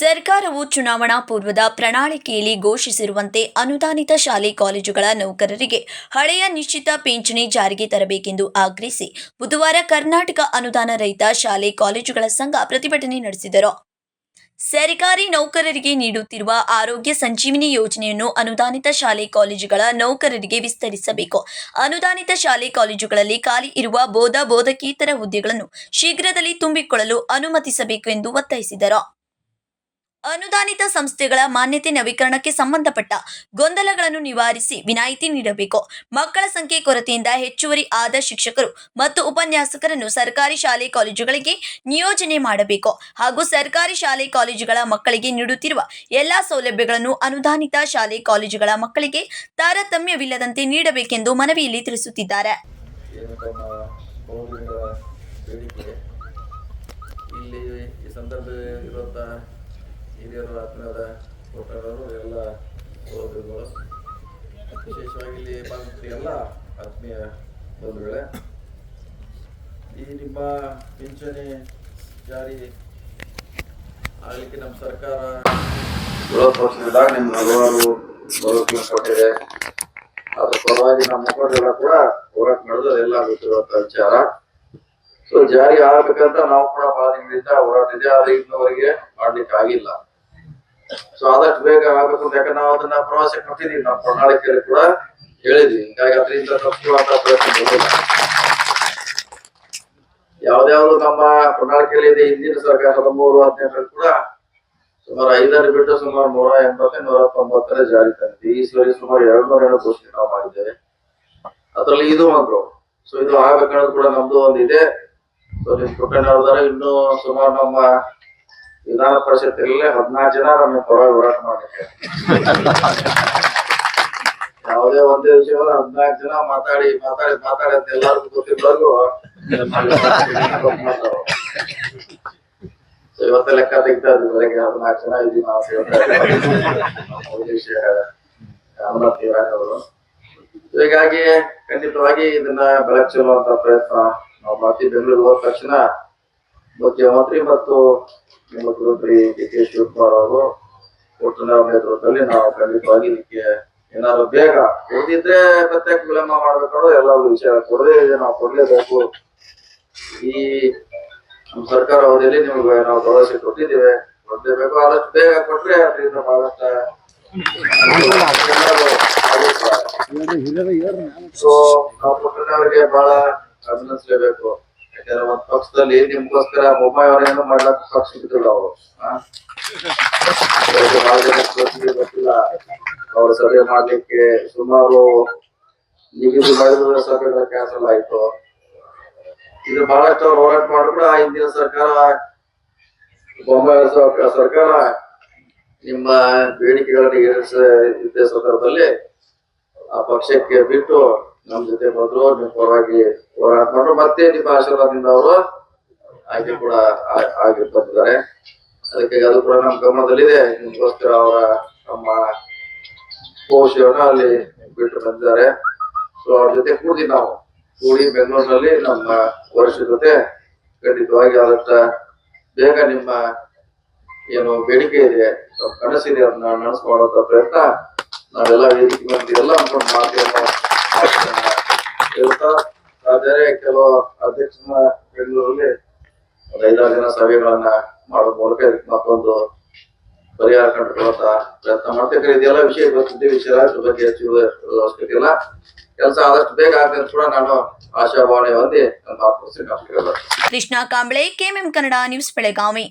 ಸರ್ಕಾರವು ಚುನಾವಣಾ ಪೂರ್ವದ ಪ್ರಣಾಳಿಕೆಯಲ್ಲಿ ಘೋಷಿಸಿರುವಂತೆ ಅನುದಾನಿತ ಶಾಲೆ ಕಾಲೇಜುಗಳ ನೌಕರರಿಗೆ ಹಳೆಯ ನಿಶ್ಚಿತ ಪಿಂಚಣಿ ಜಾರಿಗೆ ತರಬೇಕೆಂದು ಆಗ್ರಹಿಸಿ ಬುಧವಾರ ಕರ್ನಾಟಕ ಅನುದಾನ ರಹಿತ ಶಾಲೆ ಕಾಲೇಜುಗಳ ಸಂಘ ಪ್ರತಿಭಟನೆ ನಡೆಸಿದರು. ಸರ್ಕಾರಿ ನೌಕರರಿಗೆ ನೀಡುತ್ತಿರುವ ಆರೋಗ್ಯ ಸಂಜೀವಿನಿ ಯೋಜನೆಯನ್ನು ಅನುದಾನಿತ ಶಾಲೆ ಕಾಲೇಜುಗಳ ನೌಕರರಿಗೆ ವಿಸ್ತರಿಸಬೇಕು. ಅನುದಾನಿತ ಶಾಲೆ ಕಾಲೇಜುಗಳಲ್ಲಿ ಖಾಲಿ ಇರುವ ಬೋಧ ಬೋಧಕೇತರ ಹುದ್ದೆಗಳನ್ನು ಶೀಘ್ರದಲ್ಲಿ ತುಂಬಿಕೊಳ್ಳಲು ಅನುಮತಿಸಬೇಕು ಎಂದು ಒತ್ತಾಯಿಸಿದರು. ಅನುದಾನಿತ ಸಂಸ್ಥೆಗಳ ಮಾನ್ಯತೆ ನವೀಕರಣಕ್ಕೆ ಸಂಬಂಧಪಟ್ಟ ಗೊಂದಲಗಳನ್ನು ನಿವಾರಿಸಿ ವಿನಾಯಿತಿ ನೀಡಬೇಕು. ಮಕ್ಕಳ ಸಂಖ್ಯೆ ಕೊರತೆಯಿಂದ ಹೆಚ್ಚುವರಿ ಆದ ಶಿಕ್ಷಕರು ಮತ್ತು ಉಪನ್ಯಾಸಕರನ್ನು ಸರ್ಕಾರಿ ಶಾಲೆ ಕಾಲೇಜುಗಳಿಗೆ ನಿಯೋಜನೆ ಮಾಡಬೇಕು ಹಾಗೂ ಸರ್ಕಾರಿ ಶಾಲೆ ಕಾಲೇಜುಗಳ ಮಕ್ಕಳಿಗೆ ನೀಡುತ್ತಿರುವ ಎಲ್ಲಾ ಸೌಲಭ್ಯಗಳನ್ನು ಅನುದಾನಿತ ಶಾಲೆ ಕಾಲೇಜುಗಳ ಮಕ್ಕಳಿಗೆ ತಾರತಮ್ಯವಿಲ್ಲದಂತೆ ನೀಡಬೇಕೆಂದು ಮನವಿಯಲ್ಲಿ ತಿಳಿಸುತ್ತಿದ್ದಾರೆ. ಇಲ್ಲಿ ಈ ಹಿರಿಯರು, ಆತ್ಮೀಯರ ಕೊಟ್ಟವರು ಎಲ್ಲ ಸಹೋದರಿಗಳು ವಿಶೇಷವಾಗಿ ಇಲ್ಲಿ ಬಂದ ಎಲ್ಲ ಆತ್ಮೀಯ ಬಂಧುಗಳೇ, ಈ ನಿಮ್ಮ ಪಿಂಚಣಿ ಜಾರಿ ಆಗಲಿಕ್ಕೆ ನಮ್ಮ ಸರ್ಕಾರ ವಿರೋಧ ಪಕ್ಷದಿಂದ ನಿಮ್ಮ ಹಲವಾರು ಬರೋಕ್ಕಿಲ್ಲ ಕೊಟ್ಟಿದೆ. ಅದ್ರ ಪರವಾಗಿ ನಮ್ಮ ಮುಖಂಡರೆಲ್ಲ ಕೂಡ ಹೋರಾಟ ನಡೆದು ಎಲ್ಲ ಗೊತ್ತಿರುವಂತ ವಿಚಾರ. ಸೊ ಜಾರಿ ಆಗ್ಬೇಕಂತ ನಾವು ಕೂಡ ಬಹಳ ದಿನದಿಂದ ಹೋರಾಟ ಇದೆ ಆದ್ರೆ ಇನ್ನುವರೆಗೆ ಮಾಡ್ಲಿಕ್ಕೆ ಆಗಿಲ್ಲ ಸೊ ಆದಷ್ಟು ಬೇಗ ಆಗ್ಬೇಕು ಅಂತ ಯಾಕಂದ್ರೆ ನಾವು ಅದನ್ನ ಪ್ರವಾಸ ಕೊಟ್ಟಿದೀವಿ ನಾವು ಪ್ರಣಾಳಿಕೆಯಲ್ಲಿ ಕೂಡ ಹೇಳಿದ್ವಿ. ಹಿಂಗಾಗಿ ಅದರಿಂದ ತಪ್ಪುವಂತ ಪ್ರಯತ್ನ ಯಾವ್ದಾವ್ದು ನಮ್ಮ ಪ್ರಣಾಳಿಕೆಯಲ್ಲಿ ಇದೆ, ಹಿಂದಿನ ಸರ್ಕಾರ ಹದಿಮೂರು ಹದಿನೆಂಟರಲ್ಲಿ ಕೂಡ ಸುಮಾರು ಐದಾರು ಬಿಟ್ಟು ಸುಮಾರು ನೂರ ಎಂಬತ್ತೆ, ನೂರ ತೊಂಬತ್ತರ ಜಾರಿ ತಂದಿದೆ. ಈ ಸರಿ ಸುಮಾರು ಎರಡು ನೂರ ಏಳು ಘೋಷಣೆ ನಾವು ಮಾಡಿದ್ದೇವೆ. ಅದ್ರಲ್ಲಿ ಇದು ಒಂದು. ಸೊ ಇದು ಆಗ್ಬೇಕನ್ನೋದು ಕೂಡ ನಮ್ದು ಒಂದು ಇದೆ ಸೊ ನಿಮ್ ಕುಟುಂಬ ಇನ್ನು ಸುಮಾರು ನಮ್ಮ ವಿಧಾನ ಪರಿಷತ್ತಲ್ಲಿ ಹದಿನಾರು ಜನ ನಮ್ಮ ಪರವಾಗಿ ಹೋರಾಟ ಮಾಡಬೇಕು ಯಾವುದೇ ಒಂದೇ ವಿಷಯ ಹದಿನಾಲ್ಕು ಜನ ಮಾತಾಡಿ ಮಾತಾಡಿ ಮಾತಾಡಿ ಅಂತ ಎಲ್ಲರಿಗೂ ಸೊ ಇವತ್ತ ಲೆಕ್ಕ ತೆಗಿತಾ ಇದ್ವಿ ಬೆಳಗ್ಗೆ ಹದಿನಾಲ್ಕು ಜನ ಇದೀವಿ ನಾವು ದೇವರಾಜ್ ಅವರು ಹೀಗಾಗಿ ಖಂಡಿತವಾಗಿ ಇದನ್ನ ಬೆಳಕು ಚೆಲ್ಲುವಂತ ಪ್ರಯತ್ನ ನಾವು ಮಾಡ್ತೀವಿ. ಬೆಂಗಳೂರಿಗೆ ಹೋದ ತಕ್ಷಣ ಮುಖ್ಯಮಂತ್ರಿ ಮತ್ತು ಮುಖ್ಯಮಂತ್ರಿ ಡಿ ಕೆ ಶಿವಕುಮಾರ್ ಅವರು ಒಟ್ಟಿನ ನೇತೃತ್ವದಲ್ಲಿ ನಾವು ಖಂಡಿತವಾಗಿ ಇದಕ್ಕೆ ಏನಾದ್ರು ಬೇಗ ಕೊಡದಿದ್ರೆ ಪ್ರತ್ಯೇಕ ವಿಳಂಬ ಮಾಡ್ಬೇಕಾದ್ರು ಎಲ್ಲರೂ ವಿಷಯ ಕೊಡದೇ ಇದೆ ನಾವು ಕೊಡ್ಲೇಬೇಕು. ಈ ನಮ್ಮ ಸರ್ಕಾರ ಅವಧಿಯಲ್ಲಿ ನಿಮ್ಗೆ ನಾವು ಭರವಸೆ ಕೊಟ್ಟಿದ್ದೇವೆ. ಕೊಡ್ಲೇಬೇಕು ಆದಷ್ಟು ಬೇಗ ಕೊಟ್ರೆ ಅದರಿಂದ ಬಹಳಷ್ಟು. ಸೊ ನಾವು ಪುಟ್ಟಣ್ಣವರಿಗೆ ಬಹಳ ಅಭಿನಂದಿಸಲೇಬೇಕು. ಯಾಕಂದ್ರೆ ಒಂದ್ ಪಕ್ಷದಲ್ಲಿ ನಿಮ್ಗೋಸ್ಕರ ಮೊಬೈಲ್ ಅವರೇನು ಮಾಡ್ಲಕ್ ಪಕ್ಷ ಬಿಟ್ಟಿಲ್ಲ ಅವರು. ಗೊತ್ತಿಲ್ಲ. ಅವ್ರ ಸಭೆ ಮಾಡ್ಲಿಕ್ಕೆ ಸುಮಾರು ನಿಗದಿ ಮಾಡಿದ್ರೆ ಸಭೆಗಳ ಕ್ಯಾನ್ಸಲ್ ಆಯ್ತು. ಇದು ಬಹಳಷ್ಟು ಅವ್ರು ಹೋರಾಟ ಮಾಡಿದ್ರು ಹಿಂದಿನ ಸರ್ಕಾರ ಬೊಂಬಾಯಿ ಸರ್ಕಾರ ನಿಮ್ಮ ಬೇಡಿಕೆಗಳನ್ನು ಈಡೇರಿಸ ಇದ್ದ ಸಂದರ್ಭದಲ್ಲಿ ಆ ಪಕ್ಷಕ್ಕೆ ಬಿಟ್ಟು ನಮ್ ಜೊತೆ ಬಂದ್ರು ನಿಮ್ ಪರವಾಗಿ ಹೋರಾಟ ಮಾಡ್ರು ಮತ್ತೆ ನಿಮ್ಮ ಆಶೀರ್ವಾದದಿಂದ ಅವರು ಆಯ್ಕೆ ಕೂಡ ಆಗಿ ಬಂದಿದ್ದಾರೆ ಅದಕ್ಕೆ ಅದು ಕೂಡ ನಮ್ಮ ಗಮನದಲ್ಲಿದೆ. ನಿಮ್ಗೋಸ್ಕರ ಅವರ ನಮ್ಮ ಕೋಶವನ್ನು ಅಲ್ಲಿ ಬಿಟ್ಟು ಬಂದಿದ್ದಾರೆ. ಸೊ ಅವ್ರ ಜೊತೆ ಕೂಡಿ ನಾವು ಕೂಡಿ ಬೆಂಗಳೂರಿನಲ್ಲಿ ನಮ್ಮ ವರ್ಷ ಜೊತೆ ಖಂಡಿತವಾಗಿ ಆದಷ್ಟ ಬೇಗ ನಿಮ್ಮ ಏನು ಬೇಡಿಕೆ ಇದೆ, ಕನಸಿದೆ ಅದನ್ನ ನಡೆಸ್ಕೊಳ್ಳೋ ಪ್ರಯತ್ನ ನಾವೆಲ್ಲ ವೇದಿಕೆ ಎಲ್ಲ ಮಾಡ್ತೀವಿ ಆದರೆ ಕೆಲವು ಅಧ್ಯಕ್ಷನ ಬೆಂಗಳೂರಲ್ಲಿ ಐದಾರು ಜನ ಸಭೆಗಳನ್ನ ಮಾಡೋ ಮೂಲಕ ಮತ್ತೊಂದು ಪರಿಹಾರ ಕಂಡುಕೊಳ್ಳುವಂತ ಪ್ರಯತ್ನ ಮಾಡ್ತೇವೆ ಇದೆಲ್ಲ ವಿಷಯ ಗೊತ್ತಿದ್ದೆ ವಿಷಯ. ಬಗ್ಗೆ ಅವಶ್ಯಕತೆ ಇಲ್ಲ. ಕೆಲಸ ಆದಷ್ಟು ಬೇಗ ಆಗ್ತದೆ ಕೂಡ ನಾನು ಆಶಾಭಾವನೆ ಹೊಂದಿ ನನ್ನ Krishna Kamble, K M M Kannada news Belagavi.